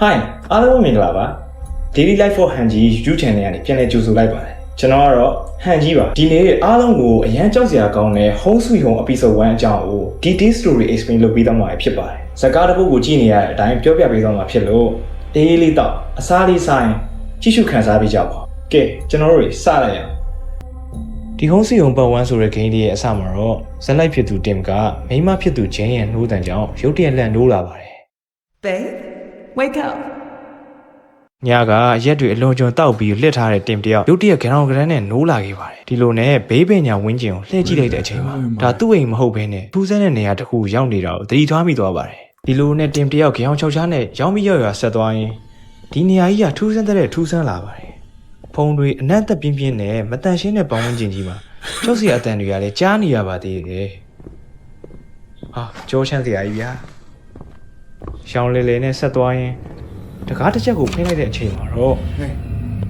Hi အားလုံးပဲမင်္ဂလာပါ Daily Life for Hanji YouTube channel ကနေပြန်လည်ကြိုဆိုလိုက်ပါတယ်ကျွန်တော်ကတော့ Hanji ပါဒီနေ့အားလုံးကိုအရန်ကြောက်စရာကောင်းတဲ့ Home Sweet Home Episode 1အကြောင်းကို detail story explain လုပ်ပေးသွားမှာဖြစ်ပါတယ်ဇာတ်ကားတစ်ပုဒ်ကိုကြည့်နေရတဲ့အတိုင်းပြောပြပေးသွားမှာဖြစ်လို့အေးလေးတော့အစားလေးဆိုင်ကြည့်ရှုခန်းစားပေးကြပါကဲကျွန်တော်တို့စလိုက်ရအောင်ဒီဟုံးစီုံပတ်ဝန်းဆိုတဲ့ဂိမ်းလေးရဲ့အစမှာတော့ဇက်လိုက်ဖြစ်သူတင်ကမိန်းမဖြစ်သူဂျင်းရဲ့နှိုးတန်ကြောင့်ရုတ်တရက်လန့်နိုးလာပါတယ် Babe, wake up. ညကရက်တွေအလွန်ကျွံတောက်ပြီးလှစ်ထားတဲ့တင်တယောက်ရုတ်တရက်ခေါင်းကရန်းနဲ့နိုးလာခဲ့ပါတယ်ဒီလိုနဲ့ဘေးပင်ညာဝင်းကျင်ကိုလှည့်ကြည့်လိုက်တဲ့အချိန်မှာဒါသူ့အိမ်မဟုတ်ဘဲနဲ့ထူးဆန်းတဲ့နေရာတစ်ခုရောက်နေတာကိုသတိထားမိသွားပါတယ်ဒီလိုနဲ့တင်တယောက်ခေါင်းချောက်ချားနဲ့ရောင်းပြီးရောက်ရွာဆက်သွားရင်ဒီနေရာကြီးကထူးဆန်းတဲ့ထူးဆန်းလာပါတယ်ဖုံတွေအနက်သက်ပြင်းပြင်းနဲ့မတန်ရှင်းတဲ့ပေါင်းဝန်းကျင်ကြီးမှာကြောက်စရာအတန်တွေကလည်းကြားနေရပါသေးတယ်ဟာကြောချမ်းစရာကြီးဗျာ ရှောင်းလေလေနဲ့ဆက်သွားရင်တကားတစ်ချက်ကိုဖိလိုက်တဲ့အချိန်မှာတော့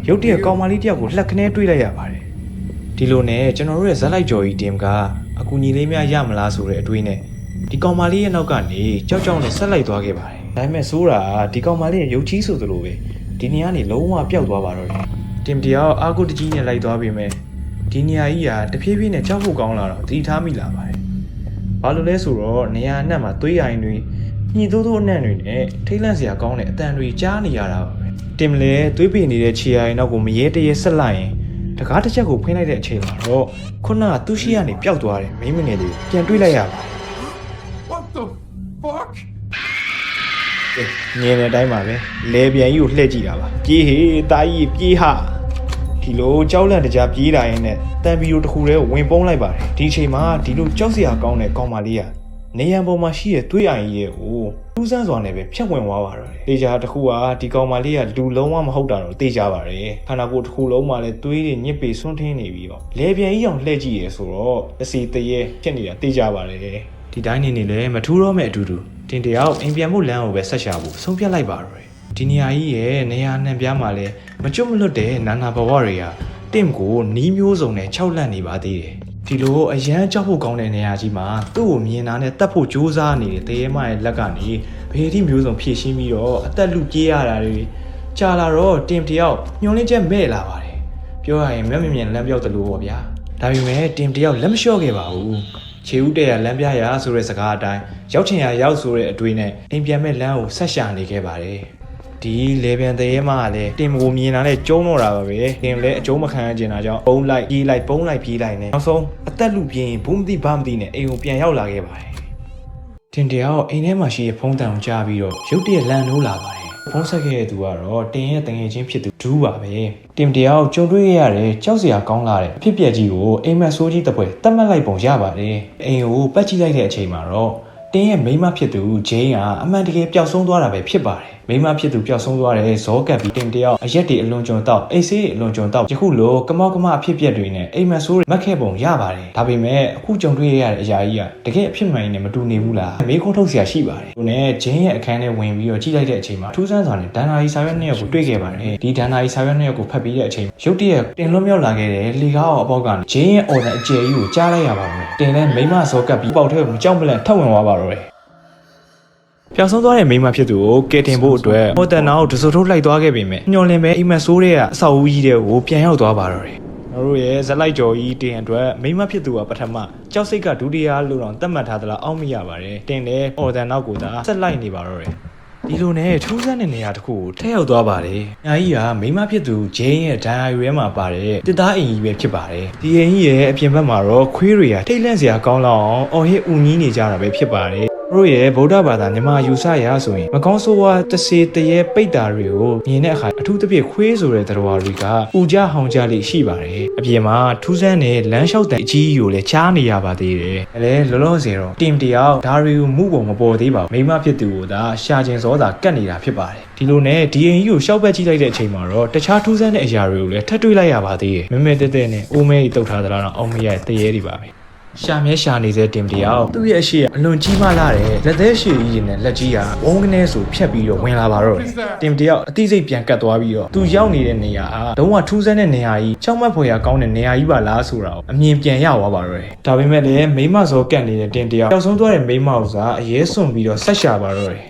ရုတ်တရက်ကောင်မလေးတယောက်ကိုလှက်ခနဲတွေးလိုက်ရပါတယ်ဒီလိုနဲ့ကျွန်တော်တို့ရဲ့ဇက်လိုက်ကြော်ကြီးတင်ကအကူညီလေးများရမလားဆိုတဲ့အတွေးနဲ့ဒီကောင်မလေးရဲ့နောက်ကနေကြောက်ကြောက်နဲ့ဆက်လိုက်သွားခဲ့ပါတယ်ဒါပေမဲ့ဆိုးတာကဒီကောင်မလေးရဲ့ရုပ်ကြီးဆိုသလိုပဲဒီနေရာကနေလုံးဝပျောက်သွားပါတော့တယ်တင်တယောက်အာကုတကြီးနဲ့လိုက်သွားပြီမဲ့ဒီနေရာကြီးကတဖြည်းဖြည်းနဲ့ကြောက်ဖို့ကောင်းလာတော့သတိထားမိလာပါတယ်ဘာလို့လဲဆိုတော့နေရာအနှံ့မှာသွေးရိုင်တွေ ညှိသိုးသိုးအနှံ့တွေနဲ့ထိတ်လန့်စရာကောင်းတဲ့အတန်တွေကြားနေရတာပါပဲတင်မလဲသွေးပင်နေတဲ့ခြေရိုင်နောက်ကိုမရဲတရဲဆက်လိုက်ရင်တကားတစ်ချက်ကိုဖိလိုက်တဲ့အချိန်မှာတော့ခုနကသူ့ရှိကနေပျောက်သွားတယ်မိန်းမငယ်လေးကိုပြန်တွေးလိုက်ရပါတယ် What the fuck? ကဲမြင်တဲ့အတိုင်းပါပဲလဲပြန်ကြီးကိုလှည့်ကြည့်တာပါပြေးဟေးတာကြီးပြေးဟာဒီလိုကြောက်လန့်တကြားပြေးလာရင်နဲ့တန်ပီရိုတစ်ခုတည်းဝင်ပုန်းလိုက်ပါတယ်ဒီအချိန်မှာဒီလိုကြောက်စရာကောင်းတဲ့ကောင်မလေးက နေရန်ပေါ်မှာရှိတဲ့သွေးအိုင်ကြီးရဲ့ကိုထူးဆန်းစွာနဲ့ပဲဖြတ်ဝင်သွားပါတော့တယ်တေချာတစ်ခုကဒီကောင်မလေးကလူလုံးဝမဟုတ်တာတော့တေချာပါတယ်ခန္ဓာကိုယ်တစ်ခုလုံးမှာလည်းသွေးတွေညစ်ပေဆွန်းထင်းနေပြီးတော့လဲပြန်ကြီးအောင်လှည့်ကြည့်ရဲဆိုတော့အစီတရေဖြစ်နေတာတေချာပါတယ်ဒီတိုင်းနေနေလည်းမထူးတော့မဲ့အတူတူတင်တယောက်အိမ်ပြန်ဖို့လမ်းကိုပဲဆက်ရှာဖို့ဆုံးဖြတ်လိုက်ပါတော့တယ်ဒီနေရာကြီးရဲ့နေရာနှံပြားမှာလည်းမကျွတ်မလွတ်တဲ့နာနာဘဝတွေကတင့်ကိုနီးမျိုးစုံနဲ့ခြောက်လန့်နေပါသေးတယ် ဒီလိုအရန်ကြောက်ဖို့ကောင်းတဲ့နေရာကြီးမှာသူ့ကိုမြင်တာနဲ့တတ်ဖို့ကြိုးစားနေတဲ့တရေမရဲ့လက်ကနေဘေဒီမျိုးစုံဖြည့်ရှင်းပြီးတော့အသက်လူပြေးရတာတွေကြာလာတော့တင်တယောက်ညှို့လင်းချက်မဲ့လာပါတယ်ပြောရရင်မျက်မြင်မြင်လမ်းပြောက်တယ်လို့ပေါ့ဗျာဒါပေမဲ့တင်တယောက်လက်မလျှော့ခဲ့ပါဘူးခြေဦးတဲ့ရလမ်းပြရာဆိုတဲ့စကားအတိုင်းရောက်ချင်ရရောက်ဆိုတဲ့အတွေ့နဲ့အိမ်ပြန်မဲ့လမ်းကိုဆက်ရှာနေခဲ့ပါတယ် ဒီလေပြန်တရေမကလည်းတင်ကိုမြင်တာနဲ့ကျုံတော့တာပါပဲတင်လည်းအကျုံးမခံရကျင်တာကြောင့်ပုံလိုက်ပြေးလိုက်ပုံလိုက်ပြေးလိုက်နဲ့နောက်ဆုံးအသက်လူပြင်းဘူးမသိဘာမသိနဲ့အိမ်ကိုပြန်ရောက်လာခဲ့ပါတယ်တင်တယောက်အိမ်ထဲမှာရှိတဲ့ဖုံးတန်ကိုကြားပြီးတော့ရုတ်တရက်လန့်နိုးလာပါတယ်ဖုံးဆက်ခဲ့တဲ့သူကတော့တင်ရဲ့တငယ်ချင်းဖြစ်သူဒူးပါပဲတင်တယောက်ကြုံတွေ့ရတဲ့ကြောက်စရာကောင်းလာတဲ့အဖြစ်ပြက်ကြီးကိုအိမ်မက်ဆိုးကြီးတစ်ပွဲတတ်မှတ်လိုက်ပုံရပါတယ်အိမ်ကိုပတ်ကြည့်လိုက်တဲ့အချိန်မှာတော့တင်းရဲ့မိန်းမဖြစ်သူဂျိန်းကအမှန်တကယ်ပျောက်ဆုံးသွားတာပဲဖြစ်ပါတယ် မိန်းမဖြစ်သူပျောက်ဆုံးသွားတဲ့ဇောကပ်ပြီးတင်တယောက်အရက်တွေအလွန်ကျွံတောက်အိတ်ဆေးတွေအလွန်ကျွံတောက်ယခုလိုကမောက်ကမအဖြစ်ပြက်တွေနဲ့အိမ်မက်ဆိုးတွေမက်ခဲ့ပုံရပါတယ်ဒါပေမဲ့အခုကြုံတွေ့ရတဲ့အရာကြီးကတကယ်အဖြစ်မှန်နဲ့မတူနေဘူးလားမေးခွန်းထုတ်စရာရှိပါတယ်သူနဲ့ဂျင်းရဲ့အခန်းထဲဝင်ပြီးတော့ကြည့်လိုက်တဲ့အချိန်မှာထူးဆန်းစွာနဲ့ဒန်နာရီစာရွက်နှစ်ယောက်ကိုတွေ့ခဲ့ပါတယ်ဒီဒန်နာရီစာရွက်နှစ်ယောက်ကိုဖတ်ပြီးတဲ့အချိန်ရုတ်တရက်တင်လွတ်မြောက်လာခဲ့တဲ့လေကားအောင်အပေါက်ကနေဂျင်းရဲ့အော်ဒန်အကျယ်ကြီးကိုကြားလိုက်ရပါမယ်တင်လဲမိန်းမဇောကပ်ပြီးပေါက်ထဲကိုကြောက်မလန့်ထပ်ဝင်သွားပါတော့တယ် ပျောက်ဆုံးသွားတဲ့မိန်းမဖြစ်သူကိုကယ်တင်ဖို့အတွက်ဟိုတန်နာကိုဒဆိုထိုးလိုက်သွားခဲ့ပေမဲ့ညှော်လင်ပဲအိမ်မက်ဆိုးတဲ့အဆောက်အဦကြီးတွေကိုပြန်ရောက်သွားပါတော့တယ်။တို့ရဲ့ဇက်လိုက်ကြော်ကြီးတင်အတွက်မိန်းမဖြစ်သူကပထမကြောက်စိတ်ကဒုတိယလို့တော့သတ်မှတ်ထားသလားအောက်မရပါတယ်။တင်တယ်ဟိုတန်နောက်ကိုသာဆက်လိုက်နေပါတော့တယ်။ဒီလိုနဲ့ထူးဆန်းတဲ့နေရာတစ်ခုကိုထည့်ရောက်သွားပါတယ်။ညာကြီးကမိန်းမဖြစ်သူဂျင်းရဲ့ဒိုင်ယာရီထဲမှာပါတယ်တစ်သားအိမ်ကြီးပဲဖြစ်ပါတယ်။ဒီအိမ်ကြီးရဲ့အပြင်ဘက်မှာတော့ခွေးတွေကထိတ်လန့်စရာကောင်းလောက်အောင်အော်ဟစ်ဦးကြီးနေကြတာပဲဖြစ်ပါတယ်။ တို့ရဲ့ဗုဒ္ဓဘာသာမြန်မာယူဆရာဆိုရင်မကောင်းဆိုးဝါးတစေတရေပိတ်တာတွေကိုမြင်တဲ့အခါအထူးသဖြင့်ခွေးဆိုတဲ့တရားတွေကဥကြဟောင်ကြလိရှိပါတယ်အပြင်မှာထူးဆန်းတဲ့လမ်းလျှောက်တဲ့အကြီးကြီးကိုလည်းချားနေရပါသေးတယ်အဲလဲလောလောဆယ်တော့တင်တယောက်ဒါရီကိုမှုပုံမပေါ်သေးပါဘူးမိမဖြစ်သူကိုသာရှာကျင်စောသာကတ်နေတာဖြစ်ပါတယ်ဒီလိုနဲ့ဒီအိမ်ကြီးကိုရှောက်ဘက်ကြည့်လိုက်တဲ့အချိန်မှာတော့တခြားထူးဆန်းတဲ့အရာတွေကိုလည်းထပ်တွေ့လိုက်ရပါသေးတယ်မဲမဲတဲတဲနဲ့အိုးမဲကြီးတုတ်ထားသလားတော့အောင်မရတဲ့တရေတွေပါပဲ ရှာမဲရှာနေတဲ့တင်တယောက်သူ့ရဲ့အရှိအလွန်ကြီးမားလာတဲ့လက်သေးရှည်ကြီးနဲ့လက်ကြီးဟာဝုန်းကနေဆိုဖြတ်ပြီးတော့ဝင်လာပါတော့တယ်တင်တယောက်အသိစိတ်ပြန်ကတ်သွားပြီးတော့သူရောက်နေတဲ့နေရာဟာလုံးဝထူးဆန်းတဲ့နေရာကြီးချောင်းမက်ဖွယ်ရာကောင်းတဲ့နေရာကြီးပါလားဆိုတာကိုအမြင်ပြန်ရသွားပါတော့တယ်ဒါပေမဲ့လည်းမိမစောကတ်နေတဲ့တင်တယောက်ပျောက်ဆုံးသွားတဲ့မိမဥစားအရေးစွန်ပြီးတော့ဆက်ရှာပါတော့တယ်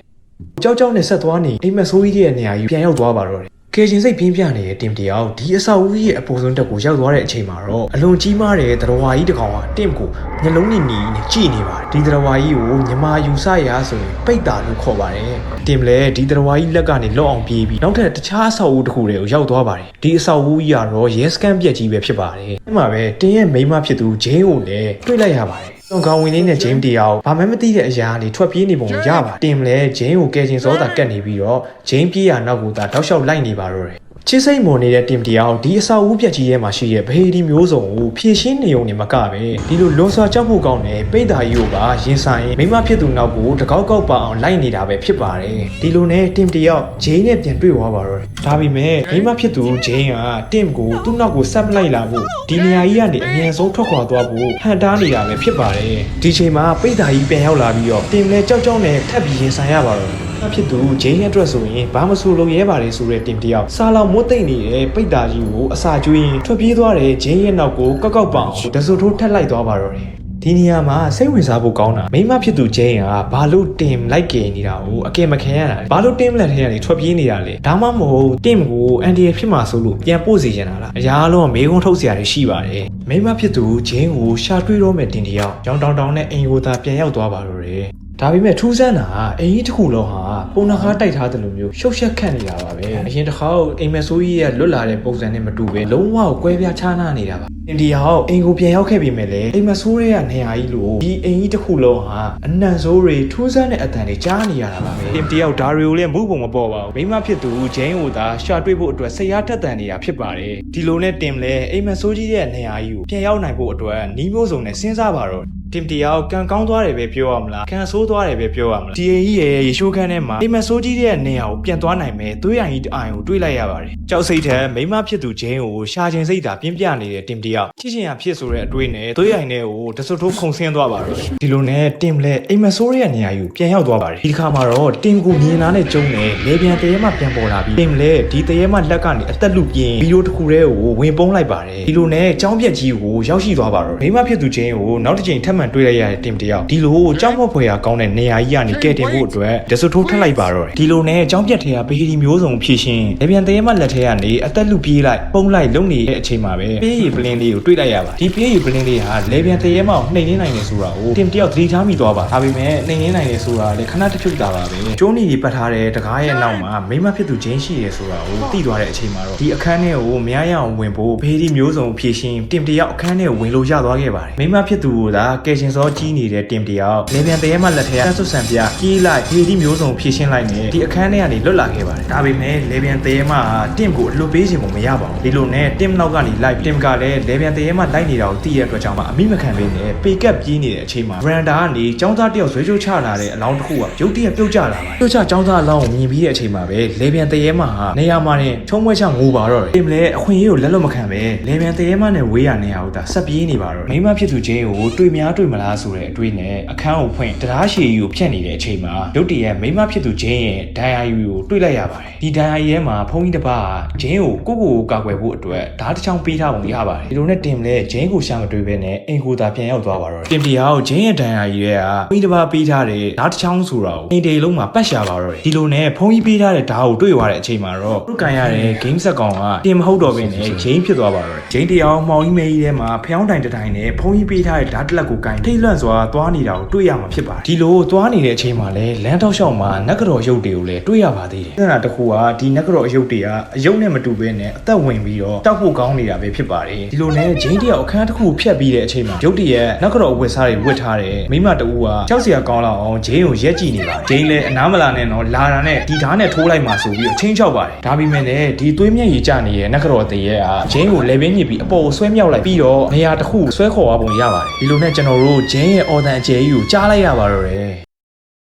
ကြောက်ကြောက်နဲ့ဆက်သွားနေအိမ်မက်ဆိုးကြီးရဲ့နေရာကြီးပြန်ရောက်သွားပါတော့တယ် ကယ်ရှင်စိတ်ပြင်းပြနေတဲ့တင်တယောက်ဒီအဆောက်အဦကြီးရဲ့အပေါ်ဆုံးတက်ကိုရောက်သွားတဲ့အချိန်မှာတော့အလွန်ကြီးမားတဲ့သတဝါကြီးတစ်ကောင်ကတင့်ကိုညလုံးနေနေနဲ့ကြည့်နေပါတယ်ဒီသတဝါကြီးကိုညမာယူဆရာဆိုရင်ပိတ်တာလို့ခေါ်ပါတယ်တင်လည်းဒီသတဝါကြီးလက်ကနေလော့အောင်ပြေးပြီးနောက်ထပ်တခြားအဆောက်အဦတစ်ခုတွေကိုရောက်သွားပါတယ်ဒီအဆောက်အဦကြီးကတော့ရဲစကန်ပြက်ကြီးပဲဖြစ်ပါတယ်အဲ့မှာပဲတင်ရဲ့မိန်းမဖြစ်သူဂျင်းကိုလည်းတွေ့လိုက်ရပါတယ် တွန်ကောင်ဝင်လေးနဲ့ဂျိမ်းတယောက်ဘာမှမသိတဲ့အရာကနေထွက်ပြေးနေပုံကိုရပါတင်မလဲဂျိမ်းကိုကယ်ချင်စောတာကတ်နေပြီးတော့ဂျိမ်းပြေးရနောက်ကိုသာတောက်လျှောက်လိုက်နေပါတော့တယ် ချစ်စိတ်မွန်နေတဲ့တင်တယောက်ဒီအဆောက်အဦပြက်ကြီးထဲမှာရှိတဲ့ဗဟေဒီမျိုးစုံကိုဖြည့်ရှင်းနေုံနေမကပဲဒီလိုလွန်စွာကြောက်ဖို့ကောင်းတဲ့ပိတ်တာကြီးကိုပါရင်ဆိုင်မိမဖြစ်သူနောက်ကိုတကောက်ကောက်ပါအောင်လိုက်နေတာပဲဖြစ်ပါတယ်ဒီလိုနဲ့တင်တယောက်ဂျိမ်းနဲ့ပြန်တွေ့သွားပါတော့တယ်ဒါပေမဲ့မိမဖြစ်သူဂျိမ်းကတင့်ကိုသူ့နောက်ကိုဆက်ပလိုက်လာဖို့ဒီနေရာကြီးကနေအမြန်ဆုံးထွက်ခွာသွားဖို့ဟန်တားနေတာပဲဖြစ်ပါတယ်ဒီချိန်မှာပိတ်တာကြီးပြန်ရောက်လာပြီးတော့တင်လည်းကြောက်ကြောက်နဲ့ထပ်ပြီးရင်ဆိုင်ရပါတော့တယ်အ ဖြစ်သူဂျိန်းရဲ့အတွက်ဆိုရင်ဘာမဆိုလုပ်ရဲပါတယ်ဆိုတဲ့တင်တယောက်စားလောက်မွတ်သိမ့်နေတဲ့ပိတ်တာကြီးကိုအစာကျွေးရင်ထွက်ပြေးသွားတဲ့ဂျိန်းရဲ့နောက်ကိုကောက်ကောက်ပအောင်တဆူထိုးထက်လိုက်သွားပါတော့တယ်ဒီနေရာမှာစိတ်ဝင်စားဖို့ကောင်းတာမိမဖြစ်သူဂျိန်းကဘာလို့တင်လိုက်ကြနေတာကိုအကင်မခံရတာလဲဘာလို့တင်မလက်ထဲကနေထွက်ပြေးနေတာလဲဒါမှမဟုတ်တင်ကိုအန်ဒီရဖြစ်မှာဆိုလို့ပြန်ပို့စီချင်တာလားအရာလုံးမေကုန်းထုတ်စရာတွေရှိပါတယ်မိမဖြစ်သူဂျင်းကိုရှာတွေ့တော့မဲ့တင်တယောက်ကြောင်တောင်တောင်နဲ့အိမ်ကိုသာပြန်ရောက်သွားပါတော့တယ် ဒါပေမဲ့ထူးဆန်းတာကအင်ကြီးတစ်ခုလုံးဟာပုံနှကားတိုက်ထားတယ်လို့မျိုးရှုပ်ရှက်ခတ်နေတာပါပဲအရင်တစ်ခါအိမ်မက်ဆိုးကြီးရဲ့လွတ်လာတဲ့ပုံစံနဲ့မတူပဲလုံးဝကွဲပြားခြားနားနေတာပါအိန္ဒိယဟောအိမ်ကိုပြန်ရောက်ခဲ့ပြီမဲ့လေအိမ်မက်ဆိုးရဲ့နေရာကြီးလို့ဒီအိမ်ကြီးတစ်ခုလုံးဟာအနံ့ဆိုးတွေထူးဆန်းတဲ့အတန်တွေကြားနေရတာပါပဲအိမ်တယောက်ဒါတွေကိုလည်းမှုပုံမပေါ်ပါဘူးမိမဖြစ်သူဂျိန်းကိုသာရှာတွေ့ဖို့အတွက်စိတ်အားထက်သန်နေတာဖြစ်ပါတယ်ဒီလိုနဲ့တင်လဲအိမ်မက်ဆိုးကြီးရဲ့နေရာကြီးကိုပြန်ရောက်နိုင်ဖို့အတွက်နီးမျိုးစုံနဲ့စဉ်းစားပါတော့ တင်တယောက်ကံကောင်းသွားတယ်ပဲပြောရမလားကံဆိုးသွားတယ်ပဲပြောရမလားဒီအိမ်ကြီးရဲ့ရေရှိုးခန်းထဲမှာအိမ်မက်ဆိုးကြီးရဲ့နေရာကိုပြန်သွားနိုင်မယ်သွေးရိုင်ကြီးတအိုင်ကိုတွေးလိုက်ရပါတယ်ကြောက်စိတ်ထက်မိမဖြစ်သူဂျင်းကိုရှာခြင်းစိတ်သာပြင်းပြနေတဲ့တင်တယောက်ချစ်ချင်ရဖြစ်ဆိုတဲ့အတွေးနဲ့သွေးရိုင်နဲ့ကိုတဆွထိုးခုန်ဆင်းသွားပါတော့ဒီလိုနဲ့တင်လဲအိမ်မက်ဆိုးရဲ့နေရာကြီးကိုပြန်ရောက်သွားပါတယ်ဒီတစ်ခါမှာတော့တင်ကိုမြင်လာတဲ့ကျုံနဲ့လေပြန်တရေမှပြန်ပေါ်လာပြီးတင်လဲဒီတရေမှလက်ကနေအသက်လူပြင်းဗီဒီယိုတစ်ခုတည်းကိုဝင်ပုံးလိုက်ပါတယ်ဒီလိုနဲ့ចောင်းပြက်ကြီးကိုရောက်ရှိသွားပါတော့မိမဖြစ်သူဂျင်းကိုနောက်တစ်ချိန်ထပ်မံတွေ့လိုက်ရတဲ့တင်တယောက်ဒီလိုကြောင်းမဖွယ်ရာကောင်းတဲ့နေရာကြီးကနေကဲတင်ဖို့အတွက်ဒဆူထိုးထက်လိုက်ပါတော့တယ်ဒီလိုနဲ့ចောင်းပြက်ထဲကဘေးဒီမျိုးစုံဖြည့်ရှင်းလေပြန်တရေမှလက်ထဲကနေအသက်လူပြေးလိုက်ပုံးလိုက်လုံနေတဲ့အချိန်မှာပဲပြေးရီပလင်းလေးကိုတွေ့လိုက်ရပါဒီပြေးရီပလင်းလေးဟာလေပြန်တရေမှနှိမ်နေနိုင်တယ်ဆိုတာကိုတင်တယောက်သတိထားမိသွားပါဒါပေမဲ့နှိမ်နေနိုင်တယ်ဆိုတာလည်းခဏတစ်ဖြုတ်တာပါပဲကျိုးနေကြီးပတ်ထားတဲ့တကားရဲ့နောက်မှာမိမဖြစ်သူချင်းရှိတယ်ဆိုတာကိုသိသွားတဲ့အချိန်မှာတော့ဒီအခန်းထဲကိုမရရအောင်ဝင်ဖို့ဘေးဒီမျိုးစုံဖြည့်ရှင်းတင်တယောက်အခန်းထဲကိုဝင်လို့ရသွားခဲ့ပါတယ်မိမဖြစ်သူကသာကယ်ရှင်စောကြီးနေတဲ့တင်တယောက်လေပြန်တရေမှလက်ထဲကဆွတ်ဆန်ပြပြေးလိုက်ဘေးဒီမျိုးစုံဖြည့်ရှင်းလိုက်နေဒီအခန်းထဲကနေလွတ်လာခဲ့ပါတယ်ဒါပေမဲ့လေပြန်တရေမှတင့်ကိုအလွတ်ပေးခြင်းမရပါဘူးဒီလိုနဲ့တင့်နောက်ကနေလိုက်တင်ကလည်းလေပြန်တရေမှလိုက်နေတာကိုသိရတဲ့အတွက်ကြောင့်မှအမိမခံပေးနဲ့ပေကပ်ပြေးနေတဲ့အချိန်မှာဗရန်ဒါကနေចောင်းသားတယောက်ဇွဲချိုးချလာတဲ့အလောင်းတစ်ခုကရုတ်တရက်ပြုတ်ကျလာပါတယ်ပြုတ်ကျចောင်းသားအလောင်းကိုမြင်ပြီးတဲ့အချိန်မှာပဲလေပြန်တရေမှဟာနေရာမှာနဲ့ချုံးမွဲချငိုပါတော့တယ်တင်လည်းအခွင့်အရေးကိုလက်လွတ်မခံပဲလေပြန်တရေမှနဲ့ဝေးရနေရဟုတ်တာဆက်ပြေးနေပါတော့မိမဖြစ်သူချင်းကိုတွေ့များတွေ့မလားဆိုတဲ့အတွေးနဲ့အခန်းကိုဖွင့်တရားရှည်ကြီးကိုဖြတ်နေတဲ့အချိန်မှာရုတ်တရက်မိမဖြစ်သူချင်းရဲ့ဒိုင်ယာယူကိုတွေ့လိုက်ရပါတယ်ဒီဒိုင်ယာရဲမှာဖုန်းကြီးတစ်ပါးဂျင်းကိုကိုကိုကိုကာကွယ်ဖို့အတွက်ဓာတ်တစ်ချောင်းပေးထားပုံရပါတယ်ဒီလိုနဲ့တင်လဲဂျင်းကိုရှာမတွေ့ဘဲနဲ့အင်ကိုသာပြန်ရောက်သွားပါတော့တင်ပြာကိုဂျင်းရဲ့ဒိုင်ယာကြီးရဲ့ကဖုန်းကြီးတစ်ပါးပေးထားတဲ့ဓာတ်တစ်ချောင်းဆိုတာကိုအိမ်တေလုံးမှာပတ်ရှာပါတော့တယ်ဒီလိုနဲ့ဖုန်းကြီးပေးထားတဲ့ဓာတ်ကိုတွေ့သွားတဲ့အချိန်မှာတော့သူ့ကန်ရတဲ့ game set ကောင်ကတင်မဟုတ်တော့ဘဲနဲ့ဂျင်းဖြစ်သွားပါတော့တယ်ဂျင်းတရားမှောင်ကြီးမဲကြီးထဲမှာဖျောင်းတိုင်တစ်တိုင်နဲ့ဖုန်းကြီးပေးထားတဲ့ဓာတ်တစ်လက်ကိုကင်ထိတ်လန့်စွာသွားနေတာကိုတွေ့ရမှာဖြစ်ပါတယ်ဒီလိုသွားနေတဲ့အချိန်မှာလဲလမ်းတောက်လျှောက်မှာနက်ကတော့ရုပ်တွေကိုလည်းတွေ့ရပါသေးတယ်အဲ့ဒါတခုကဒီနက်ကတော့ရုပ်တွေကအယုတ်နဲ့မတူဘဲနဲ့အသက်ဝင်ပြီးတော့တောက်ဖို့ကောင်းနေတာပဲဖြစ်ပါတယ်ဒီလိုနဲ့ဂျင်းတယောက်အခန်းတစ်ခုဖြတ်ပြီးတဲ့အချိန်မှာရုပ်တရက်နက်ကတော့အဝတ်စားတွေဝတ်ထားတယ်မိမတူကကြောက်စရာကောင်းလောက်အောင်ဂျင်းကိုရက်ကြည့်နေပါဂျင်းလည်းအနားမလာနဲ့တော့လာတာနဲ့ဒီဓာတ်နဲ့ထိုးလိုက်မှဆိုပြီးတော့ချင်းချောက်ပါတယ်ဒါပေမဲ့လည်းဒီသွေးမျက်ရည်ကျနေတဲ့နက်ကတော့တရက်ကဂျင်းကိုလေပင်းညစ်ပြီးအပေါ်ကိုဆွဲမြောက်လိုက်ပြီးတော့နေရာတစ်ခုဆွဲခေါ်သွားပုံရပါတယ်ဒီလိုနဲ့ကျွန်တော်တို့ဂျင်းရဲ့အော်တန်အကျယ်ကြီးကိုကြားလိုက်ရပါတော့တယ်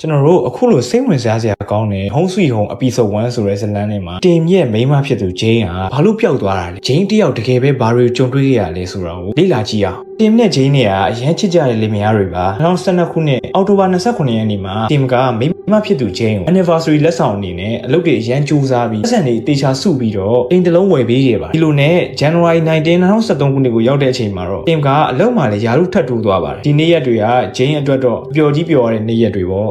ကျွန်တော်တို့အခုလိုစိတ်ဝင်စားစရာကောင်းတဲ့ Home Sweet Home Episode 1ဆိုတဲ့ဇာတ်လမ်းထဲမှာတင်ရဲ့မိန်းမဖြစ်သူဂျိန်းဟာဘာလို့ပျောက်သွားတာလဲဂျိန်းတယောက်တကယ်ပဲဘာတွေကြုံတွေ့ခဲ့ရလဲဆိုတာကိုလေ့လာကြည့်အောင်တင်နဲ့ဂျိန်းနဲ့ကအရန်ချစ်ကြတဲ့လင်မယားတွေပါ2012ခုနှစ်အောက်တိုဘာ29ရက်နေ့မှာတင်ကမိန်းမဖြစ်သူဂျိန်းကို anniversary လက်ဆောင်အနေနဲ့အလုပ်တွေအရန်ကြိုးစားပြီးဆက်နေတေချာစုပြီးတော့အိမ်တစ်လုံးဝယ်ပေးခဲ့ပါဒီလိုနဲ့ January 19 2013ခုနှစ်ကိုရောက်တဲ့အချိန်မှာတော့တင်ကအလုပ်မှလည်းယာရုထပ်တိုးသွားပါတယ်ဒီနေ့ရက်တွေကဂျိန်းအတွက်တော့ပျော်ကြီးပျော်ရတဲ့နေ့ရက်တွေပေါ့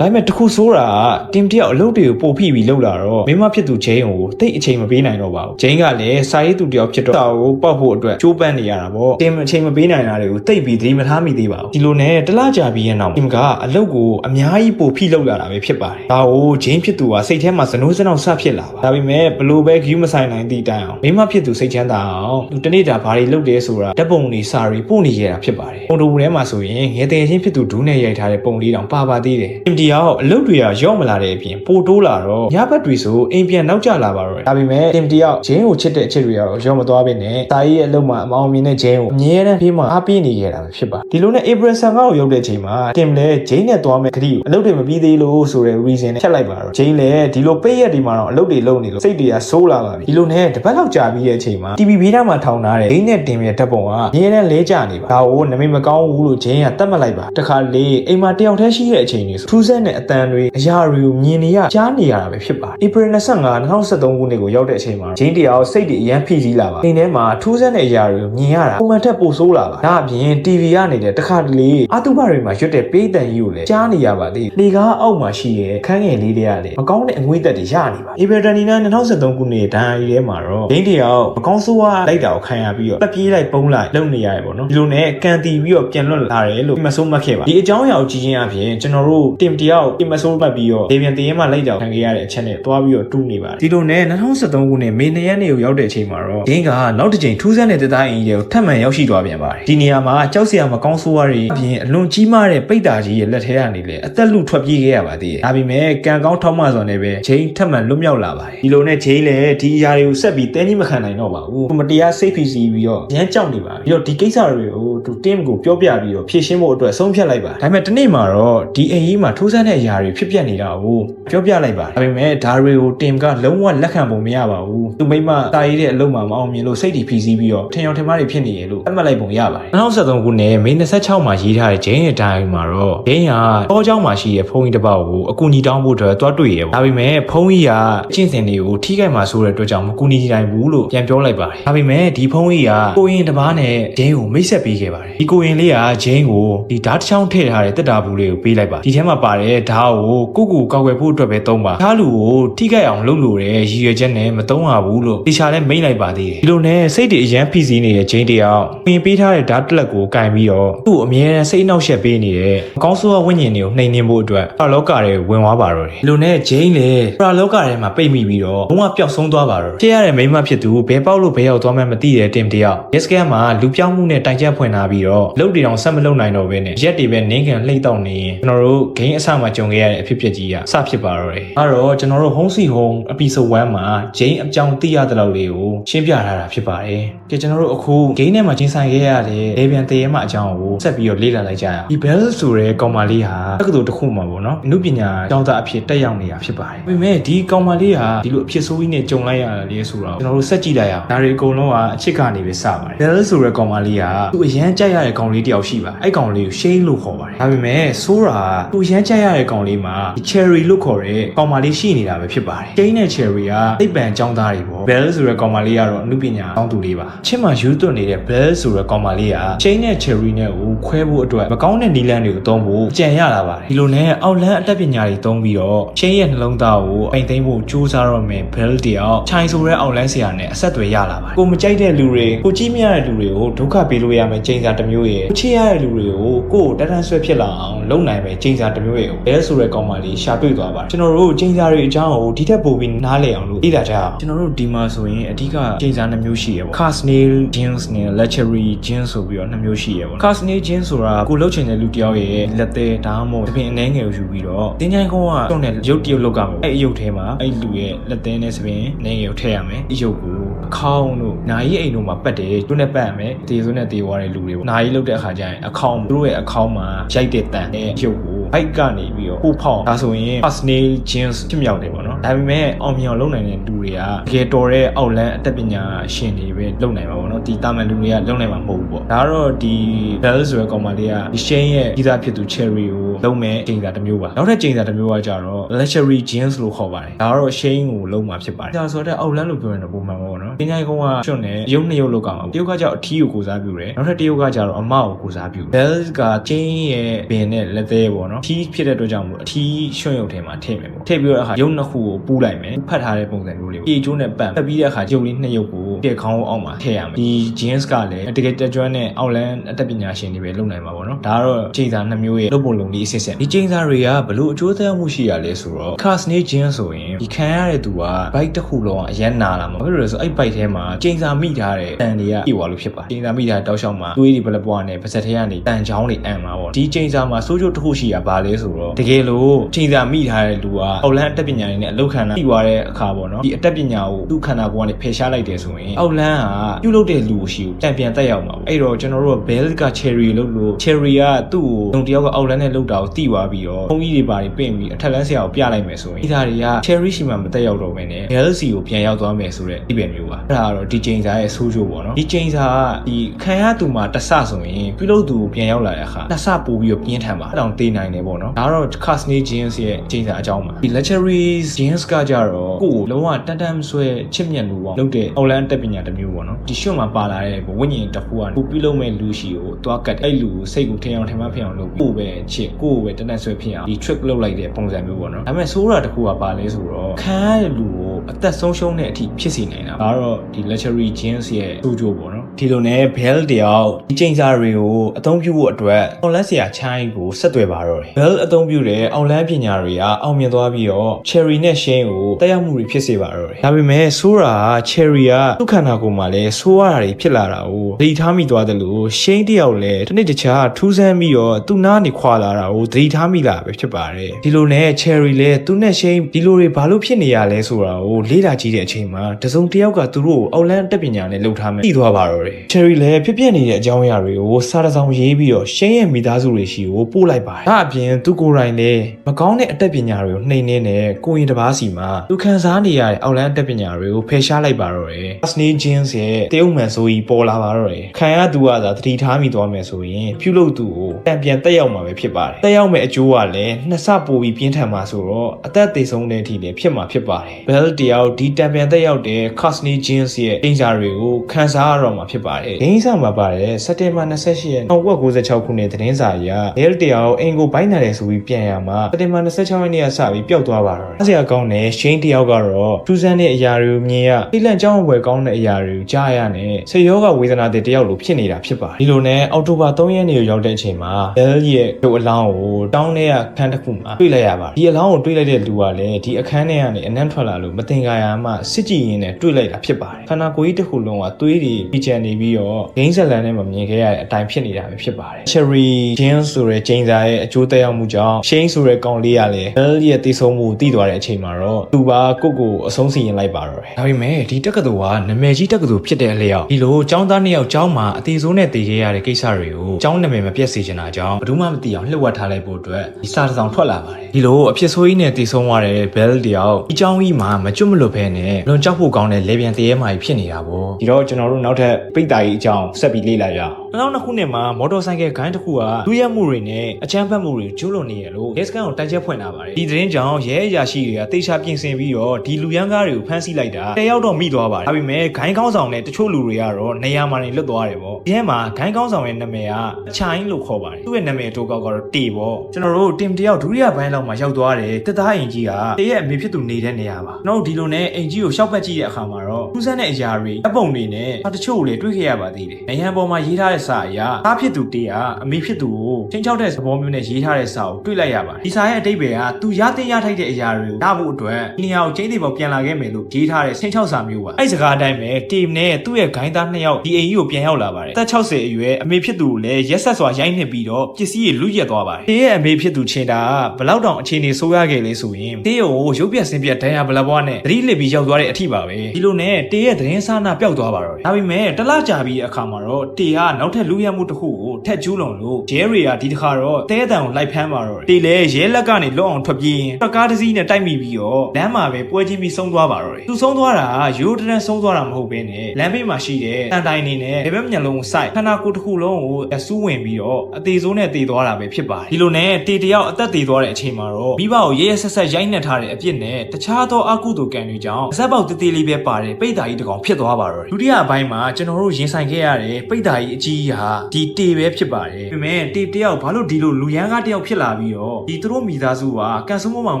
ဒါပေမဲ့တခုဆိုးတာကတင်တယောက်အလုပ်တွေကိုပို့ဖိပြီးလှုပ်လာတော့မိမဖြစ်သူဂျိန်းကိုတိတ်အချိန်မပေးနိုင်တော့ပါဘူးဂျိန်းကလည်းစာရေးသူတယောက်ဖြစ်တော့တာကိုပောက်ဖို့အတွက်ကြိုးပမ်းနေရတာပေါ့တင်အချိန်မပေးနိုင်တာတွေကိုတိတ်ပြီးသတိမထားမိသေးပါဘူးဒီလိုနဲ့တလားကြာပြီးရင်တော့တင်ကအလုပ်ကိုအများကြီးပို့ဖိလှုပ်လာတာပဲဖြစ်ပါတယ်ဒါကိုဂျိန်းဖြစ်သူကစိတ်ထဲမှာစနိုးစနောက်ဆဖြစ်လာပါဒါပေမဲ့ဘလို့ပဲဂယူးမဆိုင်နိုင်သည့်တိုင်အောင်မိမဖြစ်သူစိတ်ချမ်းသာအောင်သူတနေ့တာဘာတွေလုပ်တယ်ဆိုတာဓာတ်ပုံတွေစာတွေပို့နေရတာဖြစ်ပါတယ်ပုံတူထဲမှာဆိုရင်ငယ်တဲ့ချင်းဖြစ်သူဒူးနဲ့ရိုက်ထားတဲ့ပုံလေးတောင်ပါပါသေးတယ်တင်တယောက်အလုပ်တွေကရော့မလာတဲ့အပြင်ပိုတိုးလာတော့ညဘက်တွေဆိုအိမ်ပြန်နောက်ကျလာပါတော့တယ်ဒါပေမဲ့တင်တယောက်ဂျင်းကိုချစ်တဲ့အချစ်တွေကတော့ရော့မသွားဘဲနဲ့တာကြီးရဲ့အလုပ်မှာအမောင်မြင်တဲ့ဂျင်းကိုအမြဲတမ်းပြေးမှအားပေးနေခဲ့တာပဲဖြစ်ပါဒီလိုနဲ့ April ဆန်ကောက်ရောက်တဲ့အချိန်မှာတင်လည်းဂျင်းနဲ့သွားမဲ့ခရီးကိုအလုပ်တွေမပြီးသေးလို့ဆိုတဲ့ reason နဲ့ဖြတ်လိုက်ပါတော့ဂျင်းလည်းဒီလိုပိတ်ရက်ဒီမှာတော့အလုပ်တွေလုပ်နေလို့စိတ်တွေကဆိုးလာပါပြီဒီလိုနဲ့တပတ်လောက်ကြာပြီးတဲ့အချိန်မှာ TV ဘေးနားမှာထောင်ထားတဲ့ဂျင်းနဲ့တင်ရဲ့ဓာတ်ပုံကအမြဲတမ်းလဲကျနေပါဒါကိုနမိတ်မကောင်းဘူးလို့ဂျင်းကတတ်မှတ်လိုက်ပါတခါလေအိမ်မှာတယောက်တည်းရှိတဲ့အချိန်တွေဆိုထူးဆန်းတဲ့အတန်တွေအရာတွေကိုမြင်နေရကြားနေရတာပဲဖြစ်ပါတယ် April 25 2023ခုနှစ်ကိုရောက်တဲ့အချိန်မှာဂျင်းတရားစိတ်တွေအရန်ဖိစီးလာပါအိမ်ထဲမှာထူးဆန်းတဲ့အရာတွေကိုမြင်ရတာပုံမှန်ထက်ပိုဆိုးလာပါဒါအပြင် TV ကနေတခါတလေအတုပတွေမှာရွတ်တဲ့ပေးတန်ကြီးကိုလည်းကြားနေရပါသေးလေကားအောက်မှာရှိရဲ့ခန်းငယ်လေးတွေကလည်းမကောင်းတဲ့အငွေ့သက်တွေရနေပါ April 29 2023ခုနှစ်ဒဏ်အရီထဲမှာတော့ဂျင်းတရားမကောင်းဆိုးဝါးလိုက်တာကိုခံရပြီးတော့တက်ပြေးလိုက်ပုံးလိုက်လုံနေရတယ်ပေါ့နော်ဒီလိုနဲ့ကန်တီပြီးတော့ပြန်လွတ်လာတယ်လို့မဆိုးမှတ်ခဲ့ပါဒီအကြောင်းအရာကိုကြည့်ချင်းအပြင်ကျွန်တော်တို့တင်တယောက်တင်မဆိုးမှတ်ပြီးတော့ဒေပြန်တရင်မှလိုက်တာကိုခံခဲ့ရတဲ့အချက်နဲ့တွားပြီးတော့တူးနေပါတယ်ဒီလိုနဲ့2023ခုနှစ်မေ၂ရက်နေ့ကိုရောက်တဲ့အချိန်မှာတော့ဂျင်းကနောက်တစ်ချိန်ထူးဆန်းတဲ့တသားအင်ကြီးကိုထပ်မံရောက်ရှိသွားပြန်ပါတယ်ဒီနေရာမှာကြောက်စရာမကောင်းဆိုးဝါးတွေအပြင်အလွန်ကြီးမားတဲ့ပိတ်တာကြီးရဲ့လက်ထဲကနေလေအသက်လူထွက်ပြေးခဲ့ရပါသေးတယ်ဒါပေမဲ့ကံကောင်းထောက်မှစွာနဲ့ပဲဂျင်းထပ်မံလွတ်မြောက်လာပါတယ်ဒီလိုနဲ့ဂျင်းလည်းဒီအရာတွေကိုဆက်ပြီးတဲကြီးမခံနိုင်တော့ပါဘူးမတရားစိတ်ဖိစီးပြီးတော့ရမ်းကြောက်နေပါပြီးတော့ဒီကိစ္စတွေကိုသူတင်းကိုပြောပြပြီးတော့ဖြေရှင်းဖို့အတွက်ဆုံးဖြတ်လိုက်ပါဒါပေမဲ့တနေ့မှာတော့ဒီအရေးမှာထူးဆတဲ့အရာတွေဖြစ်ပျက်နေတာကိုပြောပြလိုက်ပါဒါပေမဲ့ဒါတွေကိုတင်ကလုံးဝလက်ခံပုံမရပါဘူးသူမိမတာရေးတဲ့အလုပ်မှာမအောင်မြင်လို့စိတ်တွေဖိစီးပြီးတော့ထင်အောင်ထင်မှားတွေဖြစ်နေရလို့အမှတ်လိုက်ပုံရပါတယ်2023ခုနှစ်မေ26မှာရေးထားတဲ့ဂျင်းရဲ့တိုင်းမှာတော့ဂျင်းဟာတောเจ้าမှာရှိတဲ့ဖုန်းကြီးတစ်ပေါက်ကိုအကူအညီတောင်းဖို့အတွက်တွားတွေ့ရပေါ့ဒါပေမဲ့ဖုန်းကြီးကအကျင့်စဉ်တွေကိုထိခိုက်မှာဆိုတဲ့အတွက်ကြောင့်မကူညီနိုင်ဘူးလို့ပြန်ပြောလိုက်ပါတယ်ဒါပေမဲ့ဒီဖုန်းကြီးကကိုရင်တစ်ပါးနဲ့ဂျင်းကိုမိတ်ဆက်ပေးခဲ့ပါတယ်ဒီကိုရင်လေးကဂျင်းကိုဒီဓာတ်တစ်ချောင်းထည့်ထားတဲ့တက်တာဘူးလေးကိုပေးလိုက်ပါဒီထဲမှာပါတဲ့ ယ်ဓာတ်ကိုကိုကိုကောက်ွယ်ဖို့အတွက်ပဲသုံးပါဓာတ်လူကိုထိခိုက်အောင်လုပ်လို့တဲ့ရည်ရွယ်ချက်နဲ့မသုံးရဘူးလို့တေချာလဲမိတ်လိုက်ပါသေးတယ်ဒီလိုနဲ့စိတ်တွေအရန်ဖိစီးနေတဲ့ဂျင်းတယောက်ပြင်ပေးထားတဲ့ဓာတ်တလက်ကိုကင်ပြီးတော့သူ့အမြဲတမ်းစိတ်နှောက်ယှက်ပေးနေတဲ့အကောင်းဆိုးဝိညာဉ်တွေကိုနှိမ်နင်းဖို့အတွက်ပရာလောကတွေဝင်သွားပါတော့တယ်ဒီလိုနဲ့ဂျင်းလေပရာလောကထဲမှာပိတ်မိပြီးတော့ဘုံကပျောက်ဆုံးသွားပါတော့ဖြစ်ရတဲ့မိန်းမဖြစ်သူဘယ်ပေါက်လို့ဘယ်ရောက်သွားမှမသိတဲ့တင်တယောက်ရက်စကန်မှာလူပြောင်းမှုနဲ့တိုင်ချက်ဖွင့်ထားပြီးတော့လုတ်တီတောင်ဆက်မလုပ်နိုင်တော့ဘဲနဲ့ရက်တွေပဲနင်းကန်လှိမ့်တော့နေရင်ကျွန်တော်တို့ဂိမ်းအဆမှာကြုံခဲ့ရတဲ့အဖြစ်အပျက်ကြီးကစဖြစ်ပါတော့တယ်အဲ့တော့ကျွန်တော်တို့ Home Sweet Home Episode 1မှာဂျိမ်းအကြောင်းသိရတဲ့လောက်လေးကိုရှင်းပြထားတာဖြစ်ပါတယ်ကဲကျွန်တော်တို့အခုဂိမ်းထဲမှာကျင်းဆိုင်ခဲ့ရတဲ့လေပြန်တရေမှအကြောင်းကိုဆက်ပြီးတော့လေ့လာလိုက်ကြရအောင်ဒီ Bell ဆိုတဲ့ကောင်မလေးဟာတက္ကသိုလ်တစ်ခုမှာပေါ့နော်အမှုပညာကျောင်းသားအဖြစ်တက်ရောက်နေတာဖြစ်ပါတယ်ဒါပေမဲ့ဒီကောင်မလေးဟာဒီလိုအဖြစ်ဆိုးကြီးနဲ့ကြုံလိုက်ရတာလေဆိုတော့ကျွန်တော်တို့စက်ကြည့်လိုက်အောင်ဒါတွေအကုန်လုံးကအချစ်ကနေပဲစပါတယ် Bell ဆိုတဲ့ကောင်မလေးဟာသူအရန်ကြိုက်ရတဲ့ကောင်လေးတစ်ယောက်ရှိပါအဲ့ကောင်လေးကို Shane လို့ခေါ်ပါတယ်ဒါပေမဲ့ဆိုးတာသူအရန်ကြိုက်ရတဲ့ကောင်လေးမှာဒီ Cherry လို့ခေါ်တဲ့ကောင်မလေးရှိနေတာပဲဖြစ်ပါတယ် Shane နဲ့ Cherry ကသိပ္ပံကျောင်းသားတွေပေါ့ Bell ဆိုတဲ့ကောင်မလေးကတော့အမှုပညာကျောင်းသူလေးပါချစ်မှယူသွတ်နေတဲ့ Bell ဆိုတဲ့ကောင်မလေးက Shane နဲ့ Cherry နဲ့ကိုခွဲဖို့အတွက်မကောင်းတဲ့နီလန်းတွေကိုသုံးဖို့ကြံရလာပါတယ်ဒီလိုနဲ့အောက်လန်းအတတ်ပညာတွေသုံးပြီးတော့ Shane ရဲ့နှလုံးသားကိုအိမ်သိမ်းဖို့ကြိုးစားတော့မယ် Bell တယောက်ခြိုင်ဆိုတဲ့အောက်လန်းဆရာနဲ့အဆက်အသွယ်ရလာပါတယ်ကိုမကြိုက်တဲ့လူတွေကိုကြည့်မရတဲ့လူတွေကိုဒုက္ခပေးလို့ရမယ်ချိန်စာတစ်မျိုးရဲ့ကိုချစ်ရတဲ့လူတွေကိုကိုယ်ကိုတန်းတန်းဆွဲဖြစ်လာအောင်လုပ်နိုင်မယ်ချိန်စာတစ်မျိုးရဲ့ဘဲဆိုတဲ့ကောင်မလေးရှာတွေ့သွားပါတယ်ကျွန်တော်တို့ချိန်စာတွေအကြောင်းကိုဒီထက်ပိုပြီးနားလည်အောင်လို့လေ့လာကြအောင်ကျွန်တော်တို့ဒီမှာဆိုရင်အဓိကချိန်စာနှစ်မျိုးရှိရပေါ့ Carsnail jeans နဲ့ luxury jeans ဆိုပြီးတော့နှစ်မျိုးရှိရပေါ့ Carsnail jeans ဆိုတာကိုလှုပ်ချင်တဲ့လူတစ်ယောက်ရဲ့လက်သေးဒါမှမဟုတ်တပင်အနေငယ်ကိုယူပြီးတော့တင်းချိုင်းကုန်းကတော့နဲ့ရုပ်တရုပ်လောက်ကမှာအဲ့အရုပ်ထဲမှာအဲ့လူရဲ့လက်သေးနဲ့စပင်အနေငယ်ကိုထည့်ရမယ်အရုပ်ကိုအခေါင်းတို့နာရီအိမ်တို့မှာပတ်တယ်သူနဲ့ပတ်ရမယ်တေစွန်းနဲ့တေသွားတဲ့လူတွေပေါ့နာရီလောက်တဲ့အခါကျရင်အခေါင်းသူတို့ရဲ့အခေါင်းမှာရိုက်တဲ့တန်နဲ့ရုပ်ကို ဘိုက်ကနေပြီးတော့ပို့ဖောက်ဒါဆိုရင် personal jeans ဖြစ်မြောက်တယ်ပေါ့နော်ဒါပေမဲ့အောင်မြင်အောင်လုပ်နိုင်တဲ့လူတွေကတကယ်တော်တဲ့အောက်လန်းအတတ်ပညာရှင်တွေပဲလုပ်နိုင်မှာပေါ့နော်ဒီတာမန်လူတွေကလုပ်နိုင်မှာမဟုတ်ဘူးပေါ့ဒါကတော့ဒီ bell ဆိုတဲ့ကောင်မလေးကဒီ shane ရဲ့ကြီးသားဖြစ်သူ cherry ကို လုံးမဲ့ချိန်စာတစ်မျိုးပါနောက်ထပ်ချိန်စာတစ်မျိုးကကြတော့ luxury jeans လို့ခေါ်ပါတယ်ဒါကတော့ shane ကိုလုံးမှာဖြစ်ပါတယ်ဒါဆိုတော့အောက်လန်းလို့ပြောရင်တော့ပုံမှန်ပါပေါ့နော်ပညာရေးကောင်ကကျွတ်နေရုပ်နှစ်ရုပ်လောက်ကမှာတရုတ်ကကြောက်အထီးကိုကိုစားပြုတယ်နောက်ထပ်တရုတ်ကကြတော့အမကိုကိုစားပြု bell က chain ရဲ့ပင်နဲ့လက်သေးပေါ့နော်နော်ထီးဖြစ်တဲ့အတွက်ကြောင့်မို့အထီးရွှွန့်ရုပ်ထဲမှာထည့်မယ်ပေါ့ထည့်ပြီးတော့အခါရုပ်နှစ်ခုကိုပူးလိုက်မယ်ဖတ်ထားတဲ့ပုံစံမျိုးလေးပြေကျိုးနဲ့ပတ်ဖတ်ပြီးတဲ့အခါရုပ်လေးနှစ်ရုပ်ကိုတဲ့ခေါင်းအောက်မှာထည့်ရမယ်ဒီ jeans ကလည်းတကယ်တက်ကြွနဲ့အောက်လန်းအတက်ပညာရှင်တွေပဲလုပ်နိုင်မှာပေါ့နော်ဒါကတော့ချိန်စာနှစ်မျိုးရဲ့လုပ်ပုံလုံးလေးအစစ်စစ်ဒီချိန်စာတွေကဘလို့အကျိုးသက်ရောက်မှုရှိရလဲဆိုတော့ cast နေ jeans ဆိုရင်ဒီခံရတဲ့သူက bike တစ်ခုလုံးကအရန်နာလာမှာဘာဖြစ်လို့လဲဆိုအဲ့ bike ထဲမှာချိန်စာမိထားတဲ့တန်တွေကပြေသွားလို့ဖြစ်ပါတယ်ချိန်စာမိထားတဲ့တောက်လျှောက်မှာသွေးတွေဘလပွားနဲ့ပါစက်ထဲကနေတန်ချောင်းတွေအံမှာပေါ့ဒီချိန်စာမှာစိုးကျိုးတစ်ခုရှိရပါလဲဆိုတော့တကယ်လို့ချိန်စာမိထားတဲ့လူကအောက်လန်းအတက်ပညာတွေနဲ့အလောက်ခံတာပြီးသွားတဲ့အခါပေါ့နော်ဒီအတက်ပညာကိုသူ့ခန္ဓာကိုယ်ကနေဖယ်ရှားလိုက်တယ်ဆိုရင်အောက်လန်းကပြုတ်လုတဲ့လူကိုရှိကိုတံပြန်တက်ရောက်မှာပေါ့အဲ့တော့ကျွန်တော်တို့က bell က cherry လို့လို့ cherry ကသူ့ကိုတုံတယောက်ကအောက်လန်းနဲ့လောက်တာကိုတိသွားပြီးတော့ဘုံကြီးတွေပါတွေပင့်ပြီးအထက်လန်းဆရာကိုပြလိုက်မယ်ဆိုရင်ဒီဓာတွေက cherry ရှိမှမတက်ရောက်တော့ဘဲနဲ့ bell စီကိုပြန်ရောက်သွားမယ်ဆိုတဲ့ဒီပဲမျိုးပါအဲ့ဒါကတော့ဒီချိန်စာရဲ့ဆိုးကျိုးပေါ့နော်ဒီချိန်စာကဒီခံရသူမှာတစ်ဆဆိုရင်ပြုတ်လုသူကိုပြန်ရောက်လာတဲ့အခါနှစ်ဆပို့ပြီးတော့ပြင်းထန်ပါအဲ့တောင်တေးနိုင်တယ်ပေါ့နော်ဒါကတော့ cast နေ jeans ရဲ့ချိန်စာအကြောင်းပါဒီ luxury jeans ကကြတော့ကိုယ်လုံးဝတန်တန်ဆွဲချစ်မြတ်လူပေါ့လုပ်တဲ့အောက်လန်းတက်ပညာတစ်မျိုးပေါ့နော်ဒီရွှွန့်မှာပါလာတဲ့ဝိညာဉ်တစ်ခုကကိုပြုတ်လုံးမဲ့လူရှိကိုတွားကတ်အဲ့လူကိုစိတ်ကိုထင်အောင်ထင်မှဖြစ်အောင်လုပ်ကိုယ်ပဲချစ်ကိုယ်ပဲတန်တန်ဆွဲဖြစ်အောင်ဒီ trick လုပ်လိုက်တဲ့ပုံစံမျိုးပေါ့နော်ဒါပေမဲ့ဆိုးတာတစ်ခုကပါလဲဆိုတော့ခံရတဲ့လူကိုအသက်ဆုံးရှုံးတဲ့အထိဖြစ်စေနိုင်တာဒါကတော့ဒီ luxury jeans ရဲ့စူးကြိုးပေါ့နော် ဒီလိုနဲ့ bell တယောက်ဒီချိန်စာတွေကိုအသုံးပြုဖို့အတွက်အောင်လန်းဆရာချိုင်းကိုဆက်သွယ်ပါတော့တယ် bell အသုံးပြုတဲ့အောင်လန်းပညာတွေကအောင်မြင်သွားပြီးတော့ cherry နဲ့ shane ကိုတက်ရောက်မှုတွေဖြစ်စေပါတော့တယ်ဒါပေမဲ့ဆိုးတာက cherry ကသူ့ခန္ဓာကိုယ်မှာလည်းဆိုးရတာတွေဖြစ်လာတာကိုသတိထားမိသွားတယ်လို့ shane တယောက်လည်းတစ်နေ့တစ်ခြားထူးဆန်းပြီးတော့သူ့နားနေခွာလာတာကိုသတိထားမိလာပဲဖြစ်ပါတယ်ဒီလိုနဲ့ cherry လည်းသူနဲ့ shane ဒီလိုတွေဘာလို့ဖြစ်နေရလဲဆိုတာကိုလေ့လာကြည့်တဲ့အချိန်မှာတစုံတစ်ယောက်ကသူတို့ကိုအောက်လန်းတက်ပညာနဲ့လှုပ်ထားမယ်သိသွားပါတော့တယ် cherry လည်းဖြစ်ပျက်နေတဲ့အကြောင်းအရာတွေကိုစာတစ်စောင်ရေးပြီးတော့ shane ရဲ့မိသားစုတွေရှိကိုပို့လိုက်ပါတယ်ဒါအပြင်သူကိုယ်တိုင်လည်းမကောင်းတဲ့အတတ်ပညာတွေကိုနှိမ်နှင်းတဲ့ကိုရင်တစ်ပါးစီမှာသူခံစားနေရတဲ့အောက်လန်းအတတ်ပညာတွေကိုဖယ်ရှားလိုက်ပါတော့တယ် Asney Jeans ရဲ့တရုတ်မှန်ဆိုကြီးပေါ်လာပါတော့တယ်ခံရသူကသာသတိထားမိသွားမယ်ဆိုရင်ပြုလုပ်သူကိုတံပြန်တက်ရောက်မှာပဲဖြစ်ပါတယ်တက်ရောက်မဲ့အကျိုးကလည်းနှစ်ဆပိုပြီးပြင်းထန်မှာဆိုတော့အသက်သေဆုံးတဲ့အထိလည်းဖြစ်မှာဖြစ်ပါတယ် Bell တယောက်ဒီတံပြန်တက်ရောက်တဲ့ Casney Jeans ရဲ့အင်ဂျာတွေကိုခန်းစားရတော့မှာဖြစ်ပါတယ်ဂိမ်းဆောင်မှာပါတယ်စက်တင်ဘာ28ရက်1996ခုနှစ်သတင်းစာအရ Bell တယောက်အင်ကိုဘိုင်းနာတယ်ဆိုပြီးပြန်ရမှာစက်တင်ဘာ26ရက်နေ့ကစပြီးပျောက်သွားပါတော့တယ်။အားစရာကောင်းတဲ့ Shane တယောက်ကတော့ထူးဆန်းတဲ့အရာတွေကိုမြင်ရထိလန့်ကြောင်းဝယ်ကောင်းတဲ့အရာတွေကိုကြားရနဲ့ဆေယောဂဝေဒနာတွေတယောက်လိုဖြစ်နေတာဖြစ်ပါတယ်။ဒီလိုနဲ့အောက်တိုဘာ3ရက်နေ့ကိုရောက်တဲ့အချိန်မှာ Bell ရဲ့ဒုအလောင်းကိုတောင်းတဲ့အခန်းတစ်ခုမှာတွေ့လိုက်ရပါတယ်။ဒီအလောင်းကိုတွေ့လိုက်တဲ့လူကလည်းဒီအခန်းထဲကနေအနံ့ထွက်လာလို့မတင်ကြရမှစစ်ကြည့်ရင်းနဲ့တွေ့လိုက်တာဖြစ်ပါတယ်။ခန္ဓာကိုယ်ကြီးတစ်ခုလုံးကသွေးတွေပြချန်နေပြီးတော့ဂိမ်းဆက်လန်နဲ့မမြင်ခဲ့ရတဲ့အတိုင်းဖြစ်နေတာပဲဖြစ်ပါတယ်။ Cherry Jeans ဆိုတဲ့ဂျိန်စာရဲ့အကျိုးသက်ရောက်မှုကြောင့် Shane ဆိုတဲ့ကောင်လေးကလည်း Bell ရဲ့တည်ဆုံမှုတည်သွားတဲ့အချိန်မှာတော့သူပါကိုကိုအဆုံးစီရင်လိုက်ပါတော့တယ်။ဒါပေမဲ့ဒီတက္ကသိုလ်ကနာမည်ကြီးတက္ကသိုလ်ဖြစ်တဲ့အလျောက်ဒီလိုចောင်းသားနှစ်ယောက်ចောင်းမှာအသေးဆုံးနဲ့တည်ခဲ့ရတဲ့ကိစ္စတွေကိုចောင်းနာမည်မပြတ်စေချင်တာကြောင့်ဘယ်သူမှမသိအောင်လှုပ်ဝက်ထားလိုက်ဖို့အတွက်ဒီစာတစ်စောင်ထွက်လာပါတယ်။ဒီလိုအဖြစ်ဆိုးကြီးနဲ့တည်ဆုံသွားတဲ့ Bell တယောက်ဒီចောင်းကြီးမှာမကျွတ်မလွတ်ဖဲနဲ့လွန်ကြောက်ဖို့ကောင်းတဲ့လေပြန်တရေမာကြီးဖြစ်နေတာပေါ့။ဒီတော့ကျွန်တော်တို့နောက်ထပ် ပိတ်တာကြီးအကြောင်းဆက်ပြီးလေ့လာကြအောင်။2002ခုနှစ်မှာမော်တော်ဆိုင်ကယ်ဂိုင်းတစ်ခုကလူရဲမှုတွေနဲ့အချမ်းဖတ်မှုတွေကျူးလွန်နေရလို့ရဲစခန်းကိုတိုက်ချက်ဖွင့်လာပါတယ်။ဒီသတင်းကြောင့်ရဲအရာရှိတွေကတေချာပြင်ဆင်ပြီးတော့ဒီလူရန်ကားတွေကိုဖမ်းဆီးလိုက်တာတယောက်တော့မိသွားပါတယ်။ဒါပေမဲ့ဂိုင်းကောင်းဆောင်နဲ့တချို့လူတွေကတော့နေရာမှာနေလွတ်သွားတယ်ပေါ့။ဒီထဲမှာဂိုင်းကောင်းဆောင်ရဲ့နာမည်ကအချိုင်းလို့ခေါ်ပါတယ်။သူ့ရဲ့နာမည်တိုးကောက်ကတော့တေပေါ့။ကျွန်တော်တို့တင်တယောက်ဒုတိယပိုင်းလောက်မှာရောက်သွားတယ်။တက်သားအင်ကြီးကတေရဲ့အမေဖြစ်သူနေတဲ့နေရာပါ။ကျွန်တော်တို့ဒီလိုနဲ့အင်ကြီးကိုရှောက်ပတ်ကြည့်တဲ့အခါမှာတော့ထူးဆန်းတဲ့အရာတွေအပုံတွေနဲ့အတချို့ကိုလည်းတွေ့ခဲ့ရပါသေးတယ်။နေရန်ပေါ်မှာရေးထားတဲ့စာအရသားဖြစ်သူတေကအမေဖြစ်သူကိုချင်းချောက်တဲ့သဘောမျိုးနဲ့ရေးထားတဲ့စာကိုတွေ့လိုက်ရပါတယ်။ဒီစာရဲ့အတိတ်ပဲကသူရတင်ရထိုက်တဲ့အရာတွေကိုရဖို့အတွက်ဒီနေရာကိုကျင်းသေးပေါ်ပြန်လာခဲ့မယ်လို့ရေးထားတဲ့ချင်းချောက်စာမျိုးပါ။အဲ့စကားအတိုင်းပဲ team နဲ့သူ့ရဲ့ဂိုင်းသားနှစ်ယောက်ဒီအိမ်ကြီးကိုပြန်ရောက်လာပါတယ်။သက်60အရွယ်အမေဖြစ်သူကိုလည်းရက်ဆက်စွာရိုက်နှစ်ပြီးတော့ပစ္စည်းတွေလူရက်သွားပါတယ်။တေရဲ့အမေဖြစ်သူချင်းတာကဘလောက်တောင်အခြေအနေဆိုးရခဲ့လဲဆိုရင်တေကိုရုပ်ပြက်ဆင်းပြက်ဒဏ်ရာဘလဘွားနဲ့သတိလစ်ပြီးရောက်သွားတဲ့အထိပါပဲ။ဒီလိုနဲ့တေရဲ့သတင်းစာနာပျောက်သွားပါတော့တယ်။ဒါပေမဲ့တလားကြာပြီးအခါမှာတော့တေကနောက်ထပ်လူရမှုတစ်ခုကိုထက်ကျူးလွန်လို့ဂျဲရီကဒီတစ်ခါတော့တဲတံကိုလိုက်ဖမ်းပါတော့တယ်။တေလည်းရဲလက်ကနေလွတ်အောင်ထွက်ပြေးရင်တကားတစ်စီးနဲ့တိုက်မိပြီးတော့လမ်းမှာပဲပွဲချင်းပြီးဆုံးသွားပါတော့တယ်။သူဆုံးသွားတာကရိုးတရန်ဆုံးသွားတာမဟုတ်ဘဲနဲ့လမ်းဘေးမှာရှိတဲ့တန်တိုင်နေနဲ့ဒီဘက်မျက်လုံးကိုစိုက်ခန္ဓာကိုယ်တစ်ခုလုံးကိုအဆူးဝင်ပြီးတော့အသေးဆုံးနဲ့တေသွားတာပဲဖြစ်ပါတယ်။ဒီလိုနဲ့တေတယောက်အသက်သေသွားတဲ့အချိန်မှာတော့မိဘကိုရဲရဲဆက်ဆက်ရိုက်နှက်ထားတဲ့အပြစ်နဲ့တခြားသောအကုသိုလ်ကံတွေကြောင့်ဇက်ပေါက်တေးသေးလေးပဲပါတယ်ပိတ်တာကြီးတစ်ကောင်ဖြစ်သွားပါတော့တယ်။ဒုတိယအပိုင်းမှာကျွန်တော်တော်တို့ရင်ဆိုင်ခဲ့ရတဲ့ပိတ်တာကြီးအကြီးကြီးဟာဒီတေပဲဖြစ်ပါတယ်ဒါပေမဲ့တေတယောက်ဘာလို့ဒီလိုလူရန်ကားတယောက်ဖြစ်လာပြီးတော့ဒီသူတို့မိသားစုကကန်ဆုမမောင်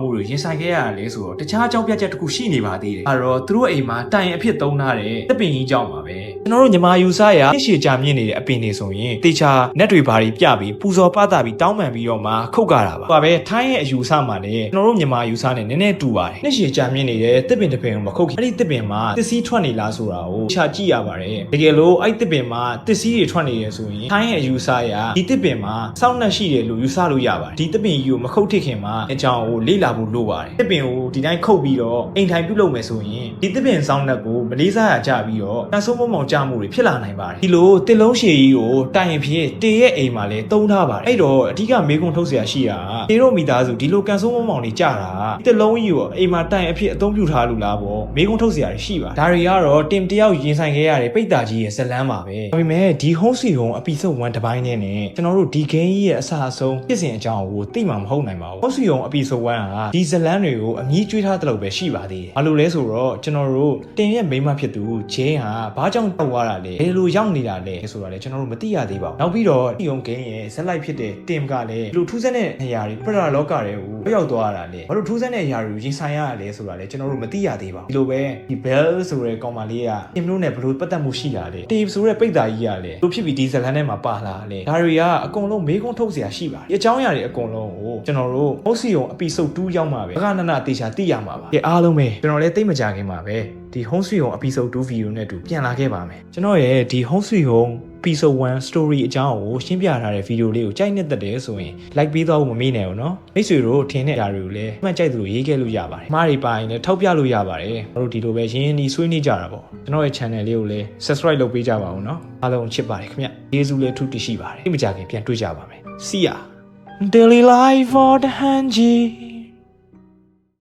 မှုတွေရင်ဆိုင်ခဲ့ရတာလဲဆိုတော့တခြားအကြောင်းပြချက်တစ်ခုရှိနေပါသေးတယ်အဲတော့သူတို့အိမ်မှာတိုင်အဖြစ်သုံးထားတဲ့တပ်ပင်ကြီးကြောင့်ပါပဲကျွန်တော်တို့ညီမယူဆရရှေ့ကြာမြင့်နေတဲ့အပင်တွေဆိုရင်တေချာနက်တွေဘာတွေပြပြီးပူဇော်ပသပြီးတောင်းပန်ပြီးတော့မှခုတ်ကြတာပါဟိုပါပဲထိုင်းရဲ့အယူဆမှာလည်းကျွန်တော်တို့ညီမယူဆနဲ့နည်းနည်းတူပါတယ်နှစ်ရှည်ကြာမြင့်နေတဲ့တပ်ပင်တစ်ပင်ကိုမခုတ်ခင်အဲ့ဒီတပ်ပင်မှာသစ်စည်းထွက်နေလားဆိုတာကိုချာကြည့်ရပါတယ်တကလို့အဲ့ဒီတပ်ပင်မှာသစ်စည်းတွေထွက်နေရဆိုရင်ထိုင်းရဲ့အယူဆရဒီတပ်ပင်မှာစောင့်နှက်ရှိတယ်လို့ယူဆလို့ရပါတယ်ဒီတပ်ပင်ကြီးကိုမခုတ်ထစ်ခင်မှာအကြောင်းကိုလေ့လာဖို့လိုပါတယ်တပ်ပင်ကိုဒီတိုင်းခုတ်ပြီးတော့အိမ်ထိုင်ပြုတ်လုပ်မယ်ဆိုရင်ဒီတပ်ပင်စောင့်နှက်ကိုမလေးစားရကြပြီးတော့တန်ဆိုးမမောင်ကြမှုတွေဖြစ်လာနိုင်ပါတယ်ဒီလိုတစ်လုံးရှည်ကြီးကိုတိုင်ရင်ဖြစ်တေရဲ့အိမ်မှာလည်းတုံးထားပါတယ်အဲ့တော့အဓိကမေးခွန်းထုတ်เสียရှိတာကတေတို့မိသားစုဒီလိုကန်ဆိုးမမောင်တွေကြတာတစ်လုံးကြီးကိုအိမ်မှာတိုင်အဖြစ်အသုံးပြုထားလို့လားပေါ့မေးခွန်းထုတ်เสียရှိပါတယ်ဒါတွေကတော့တင်တယောက်ရင်ဆိုင်ခဲ့ရတဲ့ပိတ်တာကြီး ီးရဲ့ဇလန်းပါပဲဒါပေမဲ့ဒီ home sweet home အပီဆုတ်1တစ်ပိုင်းနဲ့နဲ့ကျွန်တော်တို့ဒီ game ကြီးရဲ့အစအဆုံးဖြစ်စဉ်အကြောင်းကိုသိမှမဟုတ်နိုင်ပါဘူး home sweet home အပီဆုတ်1ကဒီဇလန်းတွေကိုအမြည်ကျွေးထားတဲ့လို့ပဲရှိပါသေးတယ်ဘာလို့လဲဆိုတော့ကျွန်တော်တို့တင်ရဲ့မိန်းမဖြစ်သူဂျင်းဟာဘာကြောင့်တောက်သွားတာလဲဘယ်လိုရောက်နေတာလဲဆိုတာလည်းကျွန်တော်တို့မသိရသေးပါဘူးနောက်ပြီးတော့ဒီ home game ရဲ့ဇက်လိုက်ဖြစ်တဲ့တင်ကလည်းလူထူးဆန်းတဲ့နေရာတွေပရလောကတွေကိုရောက်သွားတာလေဘာလို့ထူးဆန်းတဲ့နေရာတွေကိုရင်ဆိုင်ရရလဲဆိုတာလည်းကျွန်တော်တို့မသိရသေးပါဘူးဒီလိုပဲဒီ bell ဆိုတဲ့ကောင်မလေးကတင်တို့နဲ့ဘယ်လိုပတ်သက်မှုရှိတာလာလဲတေဆိုတဲ့ပိတ်တာကြီးကလည်းတို့ဖြစ်ပြီးဒီဇလန်ထဲမှာပါလာလဲဒါတွေကအကုန်လုံးမေးခွန်းထုတ်စရာရှိပါတယ်အကြောင်းအရာတွေအကုန်လုံးကိုကျွန်တော်တို့မုတ်စီယုံအပီစုတ်2ရောက်မှာပဲဘာကနနာတေချာသိရမှာပါဒီအားလုံးပဲကျွန်တော်လည်းသိမကြခင်မှာပဲဒီ home sweet home episode 2 video နဲ့တူပြန်လာခဲ့ပါမယ်ကျွန်တော်ရဲ့ဒီ home sweet home episode 1 story အကြောင်းကိုရှင်းပြထားတဲ့ video လေးကိုကြိုက်နေတဲ့တယ်ဆိုရင် like ပေးတော့မမေ့နဲ့ဘူးเนาะမိတ်ဆွေတို့ထင်တဲ့အရာတွေကိုလည်းမှတ်ကြိုက်သလိုရေးခဲ့လို့ရပါတယ်မှားတွေပါရင်လည်းထောက်ပြလို့ရပါတယ်ကျွန်တော်တို့ဒီလိုပဲရင်းရင်းနှီးဆွေးနွေးကြတာပေါ့ကျွန်တော်ရဲ့ channel လေးကိုလည်း subscribe လုပ်ပေးကြပါဦးเนาะအားလုံးချစ်ပါတယ်ခင်ဗျယေရှုလည်းထူးတည်ရှိပါတယ်ဒီမကြခင်ပြန်တွေ့ကြပါမယ် see ya daily life for the hanji